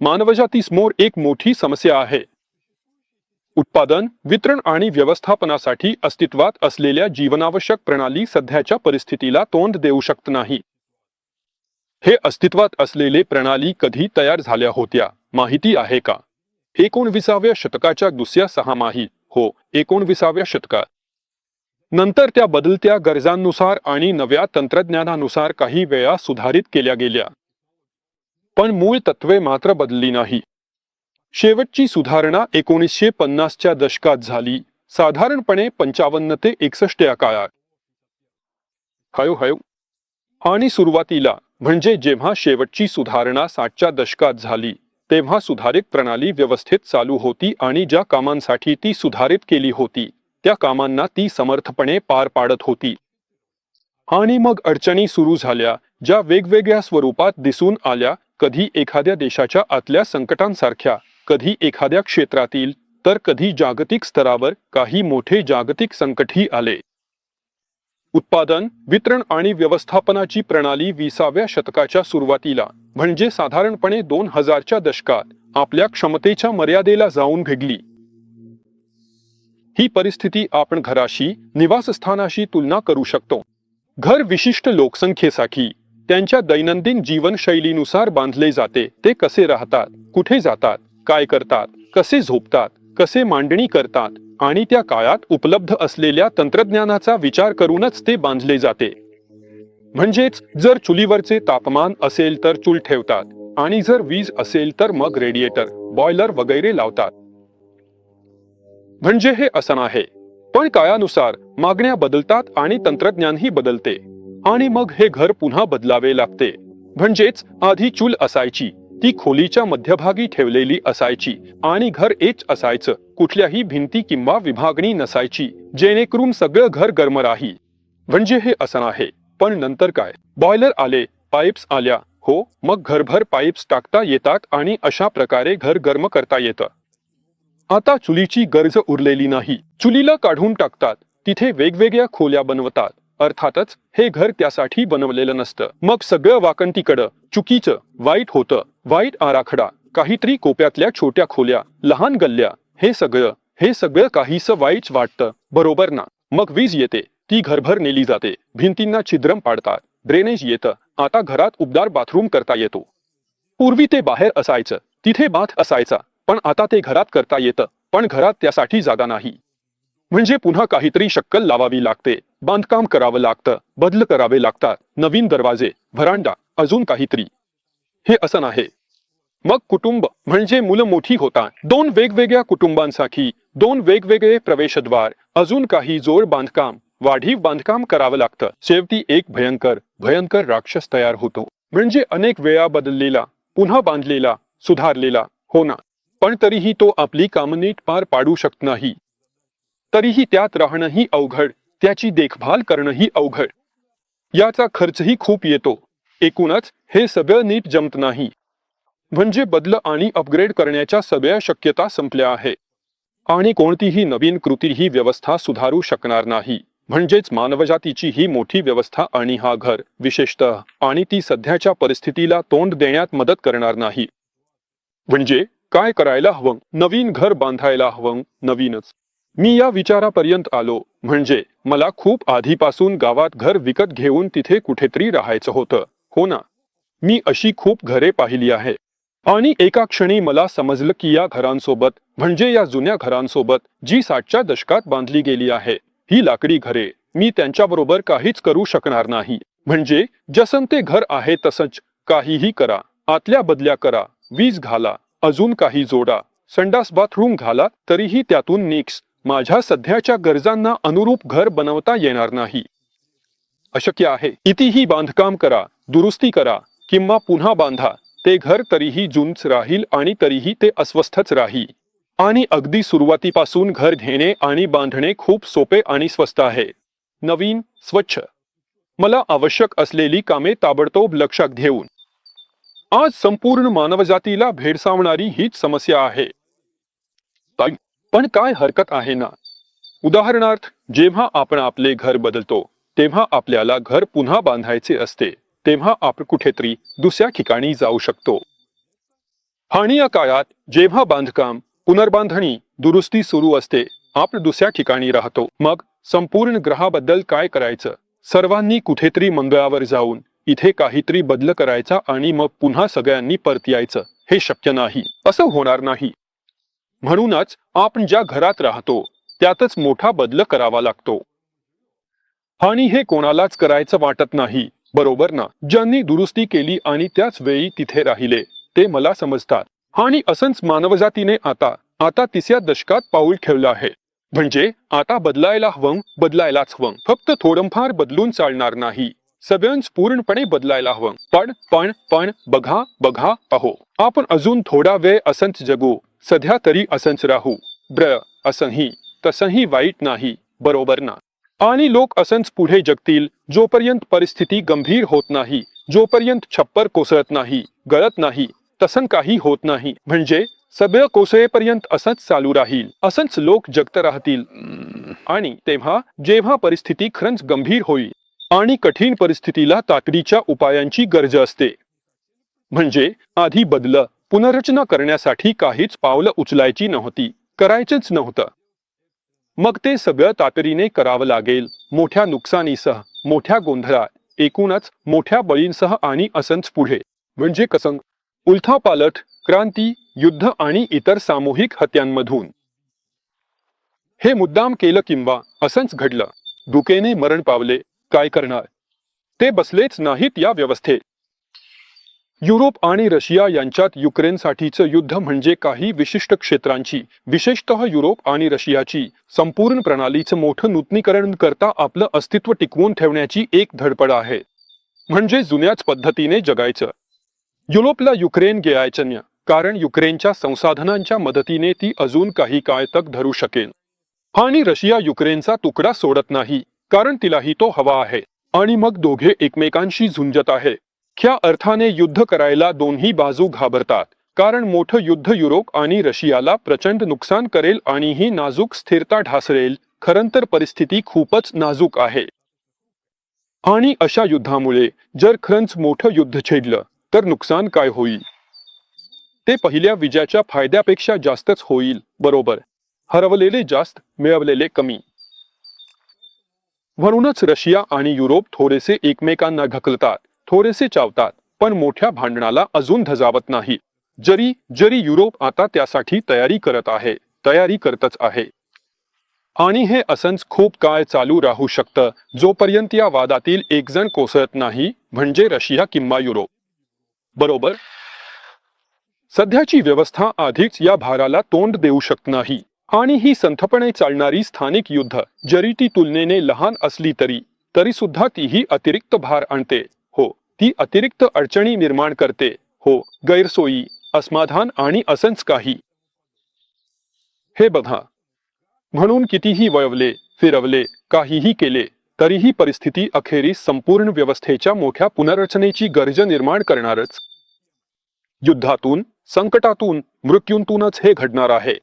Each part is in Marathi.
मानवजातीसमोर एक मोठी समस्या आहे. उत्पादन वितरण आणि व्यवस्थापनासाठी अस्तित्वात असलेल्या जीवनावश्यक प्रणाली सध्याच्या परिस्थितीला तोंड देऊ शकत नाही. हे अस्तित्वात असलेले प्रणाली कधी तयार झाल्या होत्या माहिती आहे का? एकोणविसाव्या शतकाच्या दुसऱ्या सहामाही हो एकोणविसाव्या शतकात. नंतर त्या बदलत्या गरजांनुसार आणि नव्या तंत्रज्ञानानुसार काही वेळा सुधारित केल्या गेल्या. पण मूळ तत्वे मात्र बदलली नाही. शेवटची सुधारणा एकोणीसशे पन्नासच्या दशकात झाली. साधारणपणे पंचावन्न ते एकसष्ट या काळात. हयो हयो आणि सुरुवातीला म्हणजे जेव्हा शेवटची सुधारणा साठच्या दशकात झाली तेव्हा सुधारित प्रणाली व्यवस्थित चालू होती आणि ज्या कामांसाठी ती सुधारित केली होती त्या कामांना ती समर्थपणे पार पाडत होती. आणि मग अडचणी सुरू झाल्या ज्या वेगवेगळ्या स्वरूपात दिसून आल्या कधी एखाद्या देशाच्या आतल्या संकटांसारख्या कधी एखाद्या क्षेत्रातील तर कधी जागतिक स्तरावर काही मोठे जागतिक संकटही आले. उत्पादन वितरण आणि व्यवस्थापनाची प्रणाली विसाव्या शतकाच्या सुरुवातीला म्हणजे साधारणपणे दोन हजारच्या दशकात आपल्या क्षमतेच्या मर्यादेला जाऊन भिडली ही परिस्थिती आपण घराशी निवासस्थानाशी तुलना करू शकतो. घर विशिष्ट लोकसंख्येसाठी त्यांच्या दैनंदिन जीवनशैलीनुसार बांधले जाते. ते कसे राहतात? कुठे जातात? काय करतात? कसे झोपतात? कसे मांडणी करतात? आणि त्या काळात उपलब्ध असलेल्या तंत्रज्ञानाचा विचार करूनच ते बांधले जाते. म्हणजेच जर चुलीवरचे तापमान असेल तर चूल ठेवतात आणि जर वीज असेल तर मग रेडिएटर बॉयलर वगैरे लावतात. म्हणजे हे असं आहे पण काळानुसार मागण्या बदलतात आणि तंत्रज्ञानही बदलते. आणि मग हे घर पुन्हा बदलावे लागते. म्हणजेच आधी चूल असायची ती खोलीच्या मध्यभागी ठेवलेली असायची आणि घर एच असायचं कुठल्याही भिंती किंवा विभागणी नसायची जेणेकरून सगळं घर गरम राही म्हणजे हे असं आहे. पण नंतर काय? बॉयलर आले पाईप्स आल्या हो मग घरभर पाईप्स टाकता येतात आणि अशा प्रकारे घर गर्म करता येतं. आता चुलीची गरज उरलेली नाही. चुलीला काढून टाकतात तिथे वेगवेगळ्या खोल्या बनवतात. अर्थातच हे घर त्यासाठी बनवलेलं नसतं. मग सगळं वाकंतीकडं चुकीचं वाईट होतं. वाईट आराखडा काहीतरी कोप्यातल्या छोट्या खोल्या लहान गल्ल्या हे सगळं हे सगळं काहीसं वाईट वाटतं. बरोबर ना? मग वीज येते ती घरभर नेली जाते. भिंतींना छिद्रम पाडतात ड्रेनेज येतं. आता घरात उबदार बाथरूम करता येतो. पूर्वी ते बाहेर असायचं तिथे बाथ असायचा पण आता ते घरात करता येतं पण घरात त्यासाठी जागा नाही. म्हणजे पुन्हा काहीतरी शक्कल लावावी लागते. बांधकाम करावं लागतं. बदल करावे लागतात. नवीन दरवाजे व्हरांडा अजून काहीतरी. हे असं आहे मग कुटुंब म्हणजे मुलं मोठी होतात. दोन वेगवेगळ्या कुटुंबांसाठी दोन वेगवेगळे प्रवेशद्वार अजून काही जोड बांधकाम वाढीव बांधकाम करावं लागतं. शेवटी एक भयंकर भयंकर राक्षस तयार होतो. म्हणजे अनेक वेळा बदललेला पुन्हा बांधलेला सुधारलेला हो पण तरीही तो आपली कामं नीट पार पाडू शकत नाही. तरीही त्यात राहणंही अवघड त्याची देखभाल करणंही अवघड. याचा खर्चही खूप येतो. एकूणच हे सगळं नीट जमत नाही. म्हणजे बदल आणि अपग्रेड करण्याच्या सगळ्या शक्यता संपल्या आहे. आणि कोणतीही नवीन कृती ही व्यवस्था सुधारू शकणार नाही. म्हणजेच मानवजातीची ही मोठी व्यवस्था आणि हा घर विशेषतः आणि ती सध्याच्या परिस्थितीला तोंड देण्यात मदत करणार नाही. म्हणजे काय करायला हवं? नवीन घर बांधायला हवं? नवीनच. मी या विचारापर्यंत आलो. म्हणजे मला खूप आधीपासून गावात घर विकत घेऊन तिथे कुठेतरी राहायचं होतं. हो ना. मी अशी खूप घरे पाहिली आहे. आणि एका क्षणी मला समजलं की या घरांसोबत म्हणजे या जुन्या घरांसोबत जी साठच्या दशकात बांधली गेली आहे ही लाकडी घरे मी त्यांच्याबरोबर काहीच करू शकणार नाही. म्हणजे जसं ते घर आहे तसंच काहीही करा आतल्या बदल्या करा वीज घाला अजून काही जोडा संडास बाथरूम घाला तरीही त्यातून निक्स माझ्या सध्याच्या गरजांना अनुरूप घर बनवता येणार नाही. अशक्य आहे. कितीही बांधकाम करा दुरुस्ती करा किंवा पुन्हा बांधा. ते घर तरीही जुनच राहील आणि तरीही ते अस्वस्थच राहील. आणि अगदी सुरुवातीपासून घर घेणे आणि बांधणे खूप सोपे आणि स्वस्त आहे. नवीन स्वच्छ. मला आवश्यक असलेली कामे ताबडतोब लक्षात घेऊन. आज संपूर्ण मानवजातीला भेडसावणारी हीच समस्या आहे. ताई, पण काय हरकत आहे ना? उदाहरणार्थ जेव्हा आपण आपले घर बदलतो तेव्हा आपल्याला घर पुन्हा बांधायचे असते तेव्हा आपण कुठेतरी दुसऱ्या ठिकाणी जाऊ शकतो. आणि या काळात जेव्हा बांधकाम पुनर्बांधणी दुरुस्ती सुरू असते आपण दुसऱ्या ठिकाणी राहतो. मग संपूर्ण ग्रहाबद्दल काय करायचं? सर्वांनी कुठेतरी मंगळावर जाऊन इथे काहीतरी बदल करायचा आणि मग पुन्हा सगळ्यांनी परत यायचं हे शक्य नाही. असं होणार नाही. म्हणूनच आपण ज्या घरात राहतो त्यातच मोठा बदल करावा लागतो. आणि हे कोणालाच करायचं वाटत नाही बरोबर ना? ज्यांनी दुरुस्ती केली आणि त्याच वेळी तिथे राहिले ते मला समजतात. आणि असंच मानवजातीने आता आता तिसऱ्या दशकात पाऊल ठेवलं आहे. म्हणजे आता बदलायला हवं बदलायलाच हवं. फक्त थोडंफार बदलून चालणार नाही. सगळ्यांच पूर्णपणे बदलायला हवं. पण पण पण बघा बघा अहो. आपण अजून थोडा वेळ असंच जगू. सध्या तरी असंच राहू. ब्र असंही. तसंही वाईट नाही. बरोबर ना? आणि लोक असंच पुढे जगतील जोपर्यंत परिस्थिती गंभीर होत नाही जोपर्यंत छप्पर कोसळत नाही गळत नाही तसं काही होत नाही. म्हणजे सगळं कोसळेपर्यंत असंच चालू राहील. असंच लोक जगत राहतील. आणि तेव्हा जेव्हा परिस्थिती खरंच गंभीर होईल आणि कठीण परिस्थितीला तातडीच्या उपायांची गरज असते. म्हणजे आधी बदलं. पुनर्रचना करण्यासाठी काहीच पावलं उचलायची नव्हती करायचंच नव्हतं. मग ते सगळं तातडीने करावं लागेल मोठ्या नुकसानीसह मोठ्या गोंधळात एकूणच मोठ्या बळींसह आणि असंच पुढे. म्हणजे कसं? उलथापालट क्रांती युद्ध आणि इतर सामूहिक हत्यांमधून. हे मुद्दाम केलं किंवा असंच घडलं दुकेने मरण पावले काय करणार? ते बसलेच नाहीत या व्यवस्थेत. युरोप आणि रशिया यांच्यात युक्रेनसाठीचं युद्ध म्हणजे काही विशिष्ट क्षेत्रांची विशेषतः युरोप आणि रशियाची संपूर्ण प्रणालीचं मोठं नूतनीकरण करता आपलं अस्तित्व टिकवून ठेवण्याची एक धडपड आहे. म्हणजे जुन्याच पद्धतीने जगायचं. युरोपला युक्रेन घ्यायचं कारण युक्रेनच्या संसाधनांच्या मदतीने ती अजून काही काळ तक धरू शकेल आणि रशिया युक्रेनचा तुकडा सोडत नाही कारण तिलाही तो हवा आहे. आणि मग दोघे एकमेकांशी झुंजत आहे. ख्या अर्थाने युद्ध करायला दोन्ही बाजू घाबरतात. कारण मोठं युद्ध युरोप आणि रशियाला प्रचंड नुकसान करेल आणि ही नाजूक स्थिरता ढासळेल खरं तर परिस्थिती खूपच नाजूक आहे. आणि अशा युद्धामुळे जर खरंच मोठं युद्ध छेडलं तर नुकसान काय होईल? ते पहिल्या विजयाच्या फायद्यापेक्षा जास्तच होईल बरोबर. हरवलेले जास्त मिळवलेले कमी. म्हणूनच रशिया आणि युरोप थोडेसे एकमेकांना ढकलतात. थोडेसे चावतात पण मोठ्या भांडणाला अजून धजावत नाही. जरी जरी युरोप आता त्यासाठी तयारी करत आहे तयारी करतच आहे. आणि हे असंच खूप काळ चालू राहू शकतं जोपर्यंत या वादातील एक जण कोसळत नाही म्हणजे रशिया किंवा युरोप. बरोबर? सध्याची व्यवस्था आधीच या भाराला तोंड देऊ शकत नाही. आणि ही संथपणे चालणारी स्थानिक युद्ध जरी ती तुलनेने लहान असली तरी तरी सुद्धा तीही अतिरिक्त भार आणते. ती अतिरिक्त अडचणी निर्माण करते. हो गैरसोयी असमाधान आणि असंच काही हे बघा. म्हणून कितीही वळवले फिरवले काहीही केले तरीही परिस्थिती अखेरीस संपूर्ण व्यवस्थेच्या मोठ्या पुनर्रचनेची गरज निर्माण करणारच. युद्धातून संकटातून मृत्यूंतूनच हे घडणार आहे.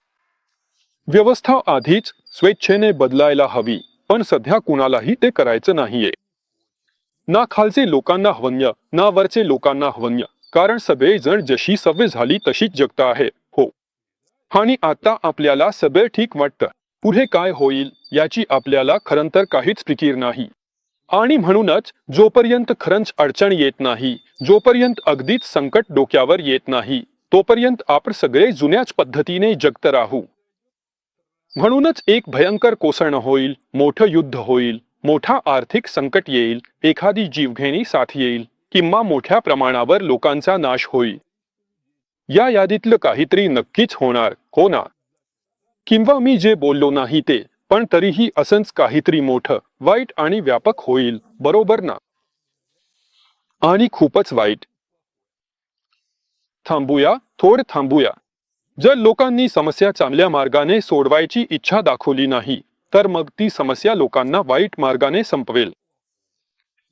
व्यवस्था आधीच स्वेच्छेने बदलायला हवी पण सध्या कुणालाही ते करायचं नाहीये. ना खालचे लोकांना हवन्य ना वरचे लोकांना हवन्य. कारण सगळे जण जशी सवय झाली तशीच जगत आहे. हो. आणि आता आपल्याला सगळे ठीक वाटतं. पुढे काय होईल याची आपल्याला खरं तर काहीच फिकीर नाही. आणि म्हणूनच जोपर्यंत खरंच अडचण येत नाही जोपर्यंत अगदीच संकट डोक्यावर येत नाही तोपर्यंत आपण सगळे जुन्याच पद्धतीने जगत राहू. म्हणूनच एक भयंकर कोसळणं होईल मोठं युद्ध होईल मोठा आर्थिक संकट येईल एखादी जीवघेणी साथ येईल किंवा मोठ्या प्रमाणावर लोकांचा नाश होईल. या यादीतलं काहीतरी नक्कीच होणार हो ना? किंवा मी जे बोललो नाही ते पण तरीही असंच काहीतरी मोठं वाईट आणि व्यापक होईल बरोबर ना? आणि खूपच वाईट. थांबूया थोड थांबूया. जर लोकांनी समस्या चांगल्या मार्गाने सोडवायची इच्छा दाखवली नाही तर मग ती समस्या लोकांना वाईट मार्गाने संपवेल.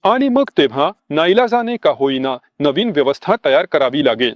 आणि मग तेव्हा नाईलाजाने का होईना नवीन व्यवस्था तयार करावी लागेल.